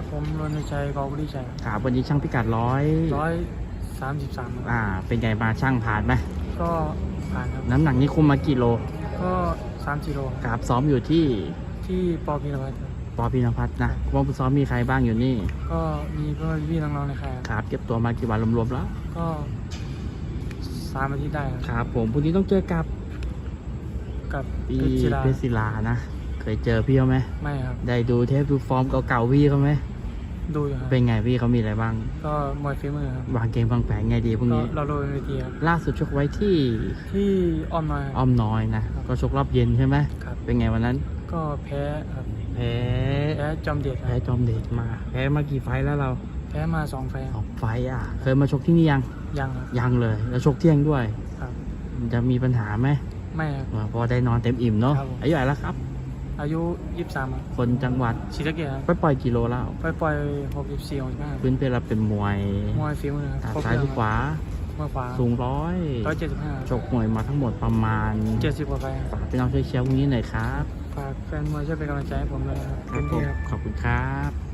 ครับผมรณชัยกอบุรีชัยครับวันนี้ช่างพิกัดร้อยร้อยสามสิบสามอ่า เป็นไงมาช่างผ่านไหมก็ผ่านครับน้ำหนักนี้คุมมากี่โล ก็สามกิโลครับซ้อมอยู่ที่ที่ปอพีนวัตครับปอพีนพัฒน์นะวงฝึกซ้อมมีใครบ้างอยู่นี่ ก็มีเพื่อนพี่น้องๆในค่ายครับเก็บตัวมากี่วันรวมๆแล้ว ก็สามอาทิตย์ได้ครับครับผมพรุ่งนี้ต้องเจอกับกับปีเพชรศิลาเพชรศิลานะ เคยเจอพี่เขาไหมไม่ครับ ได้ดูเทปดูฟอร์มเก่าๆพี่เขาไหม ดูอยู่ครับเป็นไงพี่เขามีอะไรบ้าง ก็มวยฝีมือครับวางเกมวางแผนไงดีพรุ่งก็นี้ เราโดนเวทีครับล่าสุดชกไว้ที่ที่อ้อมน้อยครับอ้อมน้อยนะก็ชกรอบเย็นใช่ไหมครับ เป็นไงวันนั้น ก็แพ้ครับแพ้แพ้จอมเด็ดคแพ้รับจอมเดชมา แพ้มากี่ไฟท์แล้วเราแพ้มาสองไฟล์สองไฟท์อะ เคยมาชกที่นี่ยังยังครับยังเลย แล้วชกเที่ยงด้วย ครับ จะมีปัญหาไหมไม่ครับ อ่าพอได้นอนเต็มอิ่มเนาะครับผม อายุเท่าไหร่แล้วครับ อายุยี่สิบสามครับคนจังหวัดศรีสะเกษครับไปปล่อยกิโลแล้วไปปล่อยหกสิบสี่หกสิบห้าพื้นเพเราเป็นมวยมวยฝีมือครับอ่าครบซ้ายเคหรื่รือองขวามวยขวาสูงร้อยร้อยเจ็ดสิบห้าชกมวยมาทั้งหมดประมาณเจ็ดสิบกว่าไฟล์ครับฝากพี่น้องช่วยเชียร์พรุ่งนี้หน่อยครับฝากแฟนมวยช่วยเป็นกำลังใจให้ผมด้วยนะครับครัเต็บมผที่มครับขอบคุณครับ